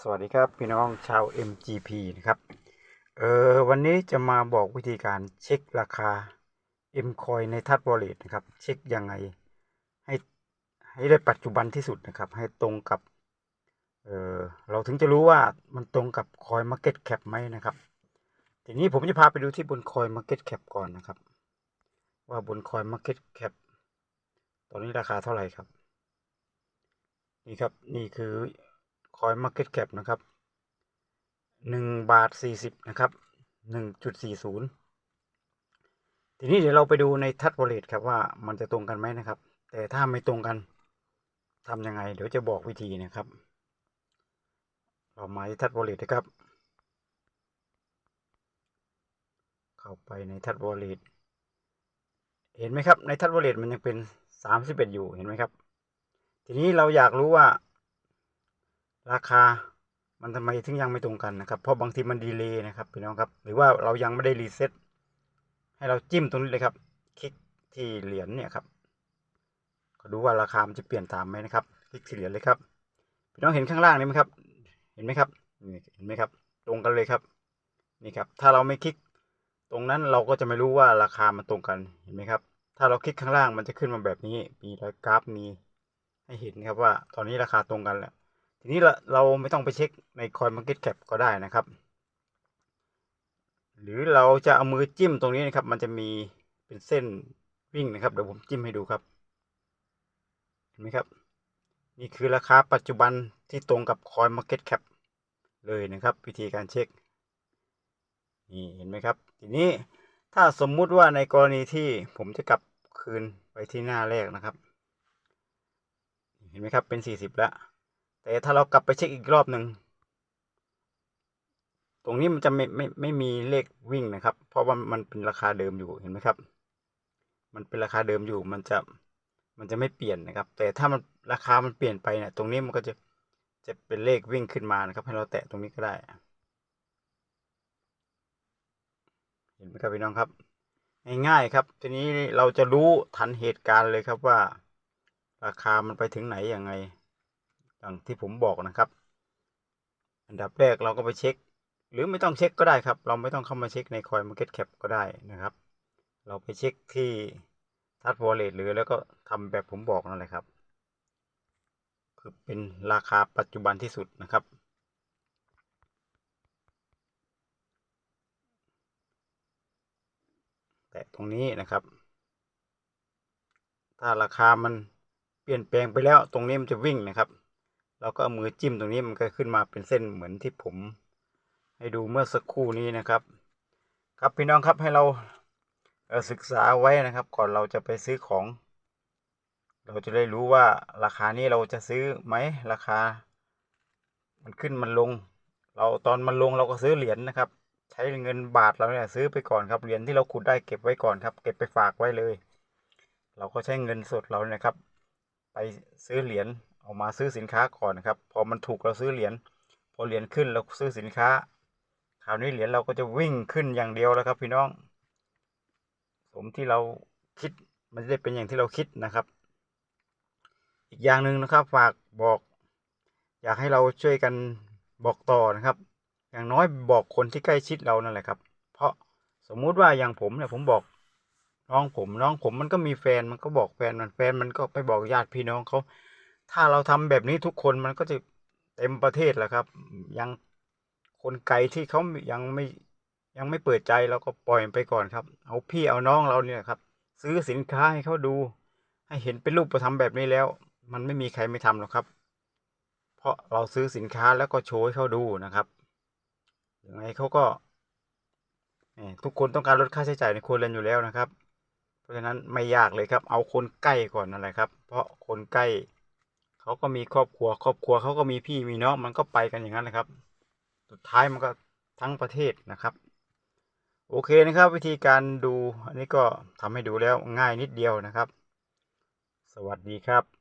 สวัสดีครับพี่น้องชาว MGP นะครับเออวันนี้จะมาบอกวิธีการเช็คราคา M coin ในทัด Wallet นะครับ เช็คยังไงให้ให้ได้ปัจจุบันที่สุดนะครับ ให้ตรงกับเออเราถึงจะรู้ว่ามันตรงกับ Coin Market Cap ไหมนะครับ ทีนี้ผมจะพาไปดูที่บน Coin Market Cap ก่อนนะครับ ว่าบน Coin Market Cap ตอนนี้ราคาเท่าไหร่ครับ นี่ครับนี่คือ คอย Market Cap นะครับหนึ่งบาทสี่สิบนะครับหนึ่งจุดสี่ศูนย์ทีนี้เดี๋ยวเราไปดูในทัดวอลเล็ตครับว่ามันจะตรงกันไหมนะครับ แต่ถ้าไม่ตรงกันทำยังไง เดี๋ยวจะบอกวิธีนะครับ เรามาที่ทัดวอลเล็ตนะครับ เข้าไปในทัดวอลเล็ตเห็นไหมครับ ในทัดวอลเล็ตมันยังเป็นสามสิบเอ็ดอยู่เห็นไหมครับ ทีนี้เราอยากรู้ว่า ราคามันทำไมถึงยังไม่ตรงกันนะครับเพราะบางทีมันดีเลย์นะครับพี่น้องครับ หรือว่าเรายังไม่ได้รีเซ็ตให้เราจิ้มตรงนี้เลยครับ คลิกที่เหรียญเนี่ยครับก็ดูว่าราคามันจะเปลี่ยนตามไหมนะครับ คลิกที่เหรียญเลยครับพี่น้องเห็นข้างล่างนี้ไหมครับ เห็นไหมครับเห็นไหมครับ ตรงกันเลยครับนี่ครับ ถ้าเราไม่คลิกตรงนั้นเราก็จะไม่รู้ว่าราคามันตรงกันเห็นไหมครับ ถ้าเราคลิกข้างล่างมันจะขึ้นมาแบบนี้มีรอยกราฟมีให้เห็นครับว่า ตอนนี้ราคาตรงกันแล้ว ทีนี้เราไม่ต้องไปเช็คใน Coin Market Cap ก็ได้นะครับ หรือเราจะเอามือจิ้มตรงนี้นะครับ มันจะมีเป็นเส้นวิ่งนะครับเดี๋ยวผมจิ้มให้ดูครับ เห็นไหมครับ นี่คือราคาปัจจุบันที่ตรงกับ Coin Market Cap เลยนะครับ วิธีการเช็คนี่เห็นไหมครับ ทีนี้ถ้าสมมุติว่าในกรณีที่ผมจะกลับคืนไปที่หน้าแรกนะครับ เห็นไหมครับเป็นสี่สิบแล้ว แต่ถ้าเรากลับไปเช็คอีกรอบหนึ่งตรงนี้มันจะไม่ไม่ไม่มีเลขวิ่งนะครับ เพราะว่ามันเป็นราคาเดิมอยู่เห็นไหมครับ มันเป็นราคาเดิมอยู่มันจะมันจะไม่เปลี่ยนนะครับ แต่ถ้ามันราคามันเปลี่ยนไปเนี่ยตรงนี้มันก็จะจะเป็นเลขวิ่งขึ้นมานะครับ ให้เราแตะตรงนี้ก็ได้ เห็นไหมครับพี่น้องครับง่ายๆครับ ทีนี้เราจะรู้ทันเหตุการณ์เลยครับว่า ราคามันไปถึงไหนยังไง อย่างที่ผมบอกนะครับ อันดับแรกเราก็ไปเช็ค หรือไม่ต้องเช็คก็ได้ครับ เราไม่ต้องเข้ามาเช็คใน Coin Market Cap ก็ได้นะครับ เราไปเช็คที่ทัด Wallet หรือแล้วก็ทำแบบผมบอกนั่นแหละครับ คือเป็นราคาปัจจุบันที่สุดนะครับแต่ตรงนี้นะครับ ถ้าราคามันเปลี่ยนแปลงไปแล้วตรงนี้มันจะวิ่งนะครับ เราก็เอามือจิ้มตรงนี้มันก็ขึ้นมาเป็นเส้นเหมือนที่ผม ให้ดูเมื่อสักครู่นี้นะครับ ครับพี่น้องครับให้เราเศึกษาไว้นะครับ ก่อนเราจะไปซื้อของ เราจะได้รู้ว่าราคานี้เราจะซื้อไหมราคา มันขึ้นมันลง เราตอนมันลงเราก็ซื้อเหรียญนะครับ ใช้เงินบาทเราเนี่ยซื้อไปก่อนครับเหรียญที่เราขุดได้เก็บไว้ก่อนครับ เก็บไปฝากไว้เลย เราก็ใช้เงินสดเราเนี่ยครับ ไปซื้อเหรียญ เอามาซื้อสินค้าก่อนนะครับ พอมันถูกเราซื้อเหรียญพอเหรียญขึ้นเราซื้อสินค้า คราวนี้เหรียญเราก็จะวิ่งขึ้นอย่างเดียวแล้วครับ พี่น้อง สมที่เราคิดมันจะได้เป็นอย่างที่เราคิดนะครับ อีกอย่างหนึ่งนะครับ ฝากบอก อยากให้เราช่วยกันบอกต่อนะครับ อย่างน้อยบอกคนที่ใกล้ชิดเรานั่นแหละครับ เพราะสมมุติว่าอย่างผมเนี่ยผมบอกน้องผมน้องผมมันก็มีแฟนมันก็บอกแฟนมันแฟนมันก็ไปบอกญาติพี่น้องเขา ถ้าเราทำแบบนี้ทุกคนมันก็จะเต็มประเทศแหละครับ ยังคนไกลที่เขายังไม่ยังไม่เปิดใจเราก็ปล่อยไปก่อนครับ เอาพี่เอาน้องเราเนี่ยครับ ซื้อสินค้าให้เขาดู ให้เห็นเป็นรูปธรรมแบบนี้แล้ว มันไม่มีใครไม่ทำหรอกครับ เพราะเราซื้อสินค้าแล้วก็โชว์ให้เขาดูนะครับยังไงเขาก็ทุกคนต้องการลดค่าใช้จ่ายในครัวเรือนอยู่แล้วนะครับ เพราะฉะนั้นไม่ยากเลยครับ เอาคนใกล้ก่อนนั่นแหละครับ เพราะคนใกล้ เขาก็มีครอบครัว ครอบครัวเขาก็มีพี่มีน้องมันก็ไปกันอย่างนั้นนะครับ สุดท้ายมันก็ทั้งประเทศนะครับ โอเคนะครับ วิธีการดูอันนี้ก็ทำให้ดูแล้วง่ายนิดเดียวนะครับ สวัสดีครับ